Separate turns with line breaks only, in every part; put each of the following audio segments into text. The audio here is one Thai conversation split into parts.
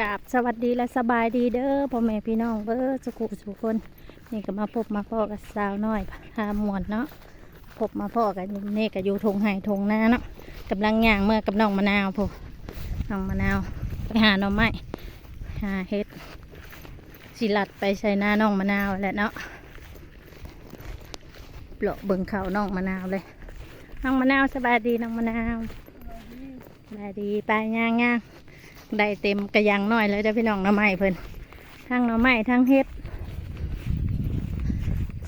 กราบสวัสดีและสบายดีเด้อพ่อแม่พี่น้องเบ้อสุขุสุขคนนี่ก็มาพบมาพ่อกับสาวน้อยพาหมวนเนาะพบมาพ่อกันนี่ก็อยู่ทงไห่ทงหน้าเนาะกำลังย่างเมื่อกับน้องมะนาวพอน้องมะนาวไปหาหน่อไม้หาเฮ็ดสิลัดไปใส่หน้าน้องมะนาวแหละเนาะเปลาะเบิ่งเขาน้องมะนาวเลยน้องมะนาวสบายดีน้องมะนาวสบายดีไปย่างย่าง ได้เต็มกระยังน้อยเลยเด้อพี่น้องน้ำไม้เพิ่นทั้งน้ำไม้ทั้งเฮ็ด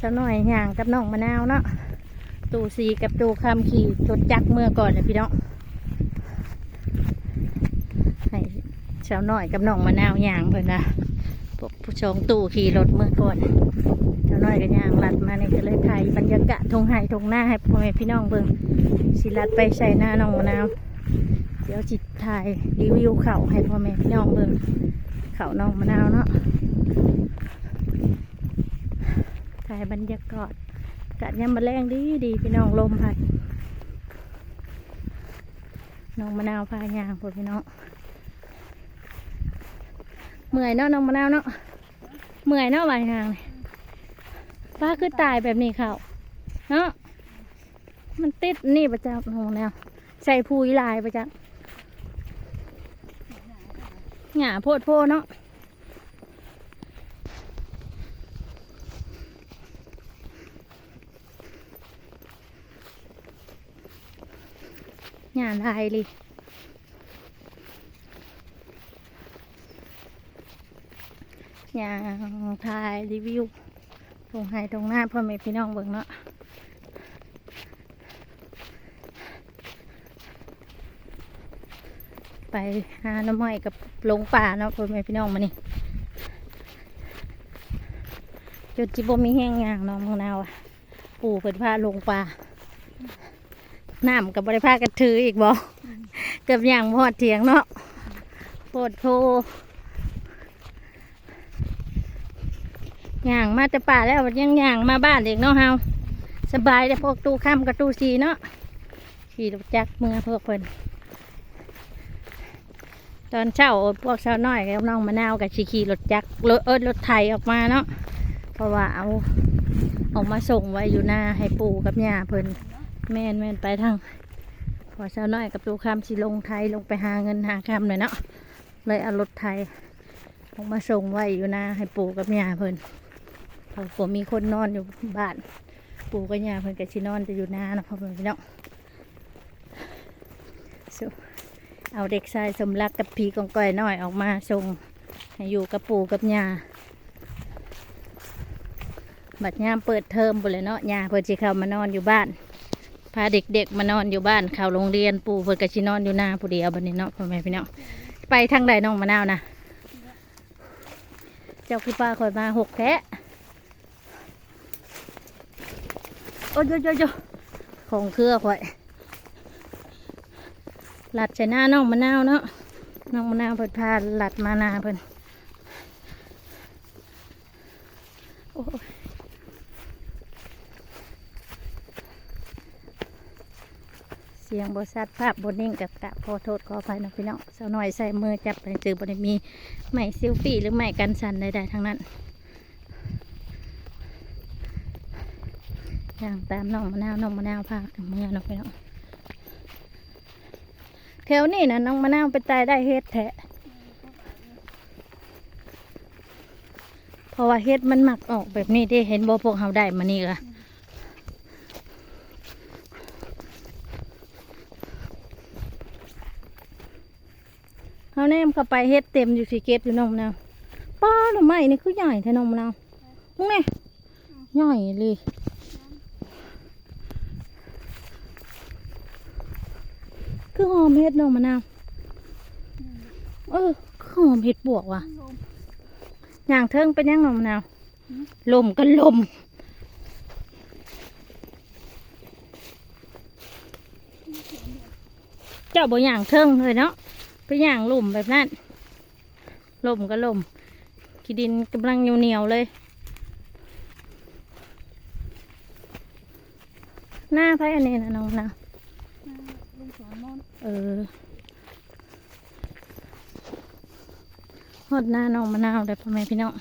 สักหน่อยย่างกับน้องมะนาวเนาะตูสีกับตูคำขี่รถจักรเมื่อก่อนเลยพี่น้องให้สาวหน่อยกับน้องมะนาวย่างเพิ่นนะพวกผู้ชงตู่ขี่รถเมื่อก่อนสาวน้อยก็ย่างลัดมาในก็เลยถ่ายบรรยากาศทงไห้ทงหน้าให้พ่อแม่พี่น้องเบิ่งสิลัดไปใส่หน้าน้องมะนาว เดี๋ยวจิตถ่ายรีวิวเข่าให้พ่อแม่พี่น้องเบิ่งเข่าน้องมะนาวเนาะถ่ายบรรยากาศกาดยามมาแรงดีดีพี่น้องลมพัดน้องมะนาวพายางพวกพี่น้องเมื่อยเนาะน้องมะนาวเนาะเมื่อยเนาะวายางนี่ป้าคือตายแบบนี้เขาเนาะมันติดนี่ประจักน้องมะนาวใส่พูยลายประจัก หงาโพดโพเนาะงานไทยเลยงานไทยรีวิวตรงไห้ตรงหน้าพ่อแม่พี่น้องเบิ่งเนาะ ไปหาน้ำไม้กับลงป่าเนาะพ่อแม่พี่น้องมานี่จนจิบมีแห้งงางเนาะมึงนาวอะปู่เปิดผ้าลงป่าน้ำกับบริภากันถืออีกบ่เกับอย่างพอดเถียงเนาะโพดโพย่างมาแต่ป่าแล้วยังย่างมาบ้านเด็กเนาะเฮาสบายแต่พวกตู้ข้ามกับตู้สีเนาะขี่รถจักรเมื่อพวกเพิ่น ตอนเช้าพวกสาวน้อยกับน้องมะนาวกับชีขี่รถจักรรถเอิรถไถออกมาเนาะเพราะว่าเอาเอามาส่งไว้อยู่หน้าให้ปู่กับย่าเพิ่นแม่นแม่นไปทางพอเช้าน้อยกับตูคำสิลงไทยลงไปหาเงินหาคำเลยเนาะเลยเอารถไทยลงมาส่งไว้อยู่หนะให้ปู่กับย่าเพิ่นเพอผมมีคนนอนอยู่บ้าน ปู่กับย่าเพิ่นกับชินอนจะอยู่หน้านะพ่อเพิ่นพี่น้องสุ เอาเด็กชายสมรักกับพีกองก้อยน้อยออกมาส่งให้อยู่กับปู่กับย่าบัดยามเปิดเทอมไปเลยเนาะย่าเพิ่นสิเข้ามานอนอยู่บ้าน พาเด็กๆมานอนอยู่บ้านเข้าโรงเรียนปู่เพิ่นก็สินอนอยู่หน้าผู้เดียวบัดนี้เนาะพ่อแม่พี่น้องไปทางใดน้องมะนาวนะเจ้าคือป้าคอยมาหกแท้โอ้ยโยโยของเครือข่อย หลัดใส่หน้าน้องมะนาวเนาะน้องมะนาวเพิ่นพาหลัดมานาเพิ่นโอ้เสียงบสัดภาพบนิ่งกับกะขอโทษขออภัยนะพี่น้องสาวน้อยใส่มือจับไปจือบริมีไม่ซิลฟี่หรือไม่กันสันใดๆทั้งนั้นอย่างตามน้องมะนาวน้องมะนาวพากันเมื่อนะพี่น้อง แถวนี้นะน้องมะนาวไปตายได้เฮ็ดแทะเพราะว่าเฮ็ดมันหมักออกแบบนี้ที่เห็นบ่พวกเขาได้มานี่ละเอาแนมเข้าไปเฮ็ดเต็มอยู่สิเก็บอยู่น้องมะนาวป้าหน่อไม้นี่คือใหญ่แท้น้องมะนาวมึงไงใหญ่เลย คือหอมเฮ็ดน้องมะนาวเออคือหอมเฮ็ดบวกว่ะอย่างเทิงเป็นยังน้องมะนาวลมก็ลมเจ้าบ่อย่างเทิงเลยเนาะไปย่างลุ่มแบบนั้นลมก็ลมขี้ดินกำลังเหนียวๆเลย หน้าไผอันนี้นะน้องนะ
ลุงสอนนอน
เออฮอดหน้าน้องมะนาวเลยพ่อแม่พี่น้อง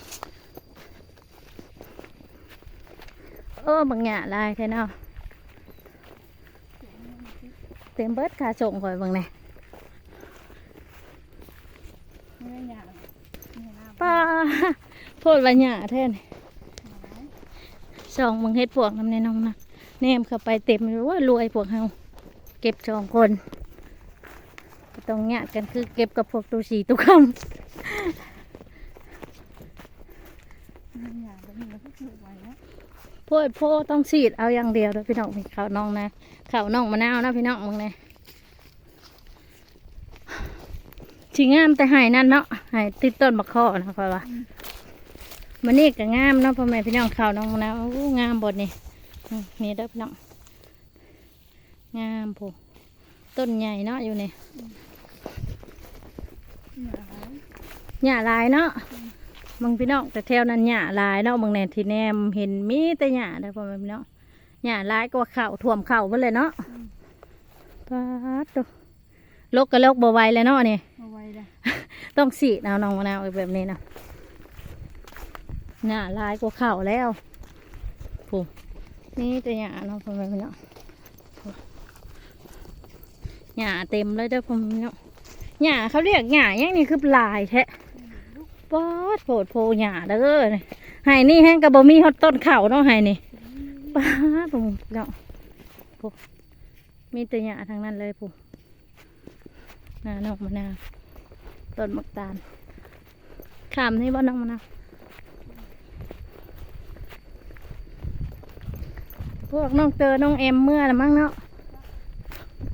โอ้บางหยาลายแค่เนาะเต็มเบิดคาส่งข่อยบางแหน
ป้ากไม่ได้
ป้าโพดว่าหยาแท้นี่สองมึงเฮ็ดพวกน้ำในน้องนะแนมเข้าไปเต็มอยู่ว่า รวยพวกเฮาเก็บสองคน ต้องหยากันคือเก็บกับพวกตูสีตุกคำ
ไม่ได้ยากแต่นี่มันก็คือไว้แล้ว
โพดโพดต้องสีดเอาอย่างเดียวเด้อพี่น้องพี่ข้าวน้องนะข้าวน้องมะนาวนะพี่น้องมึงเนี่ยชิงามแต่หายนั่นเนาะหายติดต้นมะข้อนะคอยว่ามันนี่ก็งามเนาะพ่อแม่พี่น้องข้าวน้องมะนาวอู้งามบดนี่อืมนี่เด้อพี่น้องงามโพต้นใหญ่เนาะอยู่นี่
หยาไว้
หญ้าลายเนาะมึงพี่น้องแต่แถวนั้นหญ้าลายเนาะมึงแน่ที่แนมเห็นมีแต่หญ้าเด้อพ่อแม่พี่น้องหญ้าลายก็เข่าวท่วมเข่าไปเลยเนาะปาดดูลกก็ลกบ่ไหวเลยเนาะนี่
เอาไว้เลย
ต้องสีดเอาน้องมะนาวแบบนี้นะหญ้าลายกว่าเข่าแล้วผูนี่แต่หญ้าเนาะพ่อแม่พี่น้องพูหญ้าเต็มเลยเด้อพ่อแม่พี่น้อง หญ้าเขาเรียกหญ้าอย่างนี้คือลายแท้ปอดโผดโพหยาเด้อไห้นี่แห้งกระบมีฮอดต้นเข่าเนาะไห้นี่ป๊าผมเนาะโผมีแต่หยาทางนั้นเลยผมนานอกมะนาวต้นมักตาลขามนี่บ่น้องมะนาวพวกน้องเตอน้องเอ็มเมื่อละมั้งเนาะ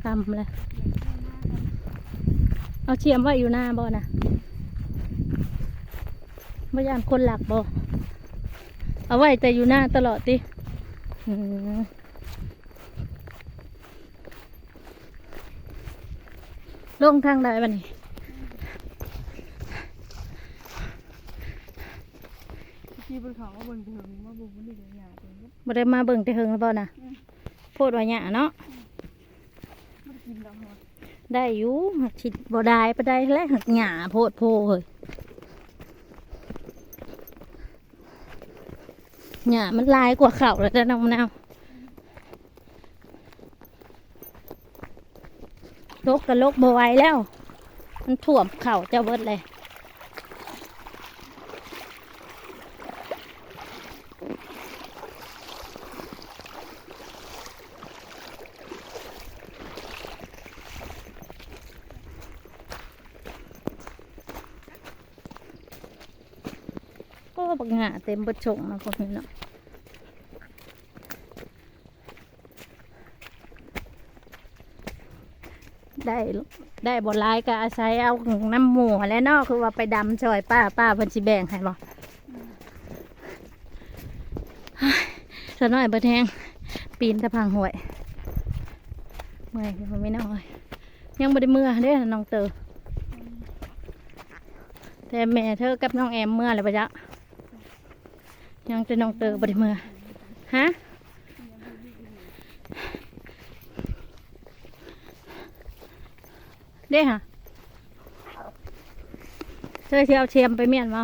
คำเลย เอาเชียมไว้อยู่หน้าบ่นะบ่ยานคนหลักบ่เอาไว้แต่อยู่หน้าตลอดติอืมลงทางใดบัดนี้
ที่บนเขาว่าบนเพิงว่าบุญมันได้หยาเต็มก็
บ่ได้มาเบิ่งแต่เฮิงแล้วบ่นะโพดว่าหยาเนาะ
ไม่ได้ กินดอกหัว
ได้อยู่หักชิดบ่ได้ปะได้แล้วหักหยาโพดโพเฮ้ยหยามันลายกว่าเข่าแล้วจะน้องมะนาวลกกับลกบ่ไหวแล้ว มันถ่วมเข่าเจ้าเบิดเลย ก็ บักหงาเต็มบดชงนะพวกนี้เนาะได้ได้บทลายก็อาศัยเอาน้ำหมูแล้วนาะคือว่าไปดำซอยป้าป้าพิ่นสิแบ่งให้บ่สน้อยเบิดแทงปีนตะพังห่วยเมื่อยผมไม่น้อยยังบ่ได้เมื่อเด้น้องเตอแต่แม่เธอกับน้องแอมเมื่อเลยปะจ๊ะ ยังจะน้องเตอบไดิเมือฮะเด้ค่ะเธอสิเอาเชียมไปเมียนมา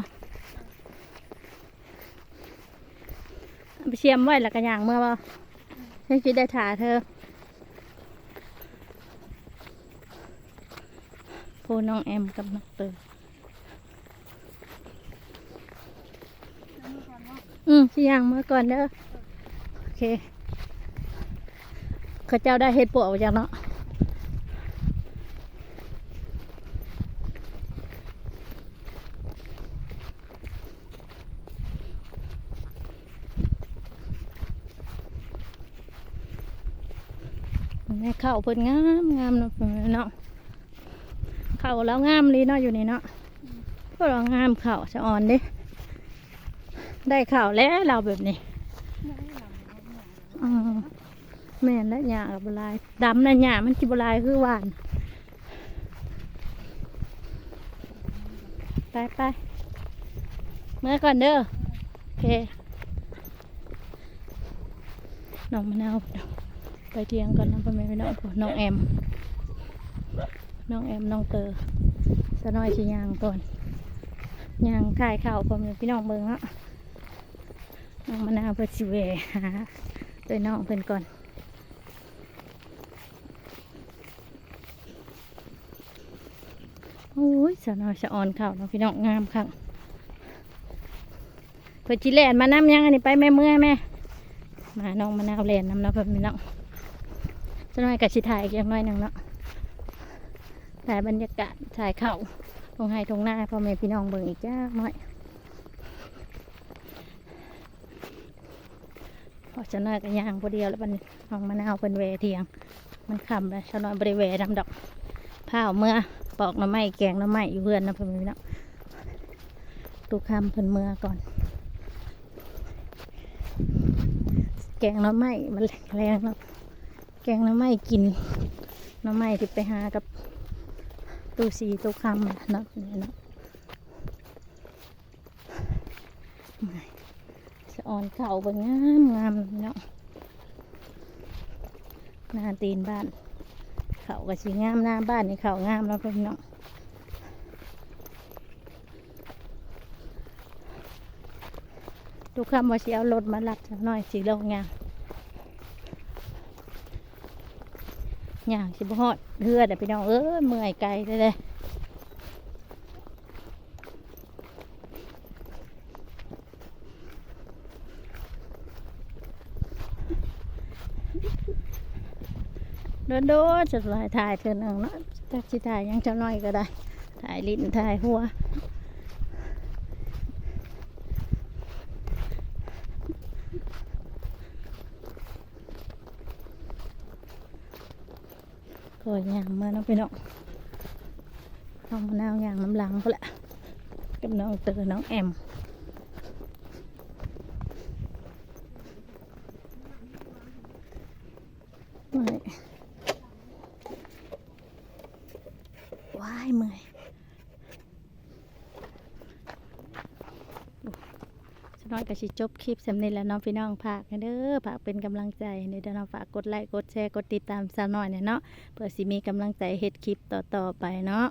เอาไปเชียมไว้แล้วก็ย่างเมื่อบ่ฉันคิดได้ถ่าเธอโพน้องแอมกับน้องเตอ อืมสิย่างเมื่อก่อนเด้อโอเคเขาเจ้าได้เห็ดปวกจากเนาะแม่เข้าเพิ่นงามงามเนาะเนาะเข้าแล้วงามเลยเนาะอยู่นี่เนาะก็เรางามเข่าสะอ่อนเด้ ได้ข่าวแล้วเราแบบนี้อืมแม่นและหยากับบลายดำนะหยามันกิบลายคือหวาน ไปไปเมื่อก่อนเด้อโอเคน้องมะนาวไปเที่ยงก่อนนะพ่อแม่พี่น้องน้องแอม น้องแอม น้องเตอสะน้อยชิยางก่อนยังถ่ายข่าวผมพี่น้องเบิ่งเนาะ น้องมะนาวเพื่อสิเวหาโดยน้องเพิ่นก่อนโอ้ยสนอยสะออนเข่าวเนาะพี่น้องงามค่ะเพื่อจิแลนมานำยังอันนี้ไปแม่เมื่อแม่มาน้องมะนาวแลนน้ำเนาะเพิ่นพี่น้องจะน้อยกับสิถ่ายอีกอย่างน้อยหนึ่งเนาะถ่ายบรรยากาศถ่ายเข่าวทงไห้ทงหน้าพ่อแม่พี่น้องเบิ่งอีกจ้าหน่อย พอจะน้อยก็ย่างพอเดียวแล้วมันน้องมะนาวเป็นเวเทียง มันคำเลยชาวน้อยบริเวณดำดอกผ้าเมื่อปอกหน่อไม้แกงหน่อไม้อยู่เพื่อนนะพ่อแม่พี่น้องตุกคำเพิ่นเมื่อก่อน แกงหน่อไม้มันแรงเนาะแกงหน่อไม้กินหน่อไม้ที่ไปหากับตูสีตูคำอะเนาะเนาะ อ่อนเข่าเบงามงามเนาะหน้าตีนบ้าน เข่าก็สีงามหน้าบ้านนี่เข่างามแล้วเพื่อนเนาะตูคำว่าสิเอารถมาลัดสักหน่อยสีลงยางย่างสิบฮอดเฮือดอะพี่น้องเอ้ยเมื่อยไกลเลยเลย โด นโดนจะถ่ายถ่ายเธอหนึ่งเนาะจักสิถ่ายยังจะน้อยก็ได้ ถ่ายลิ้นถ่ายหัวก็ย่างมาเนาะพี่น้องน้องมะนาวย่างน้ำลังก็แหละกับน้องเตอน้องแอมไม่ว้าย เมื่อยสน้อยกับชิจบคลิปสำเร็จแล้วน้องพี่น้องฝากันเด้อฝากเป็นกำลังใจในเด้อเน้องฝากกดไลค์กดแชร์กดติดตามสาวน้อยเนี่ยเนาะเพื่อสิมีกำลังใจเฮ็ดคลิปต่อๆไปเนาะ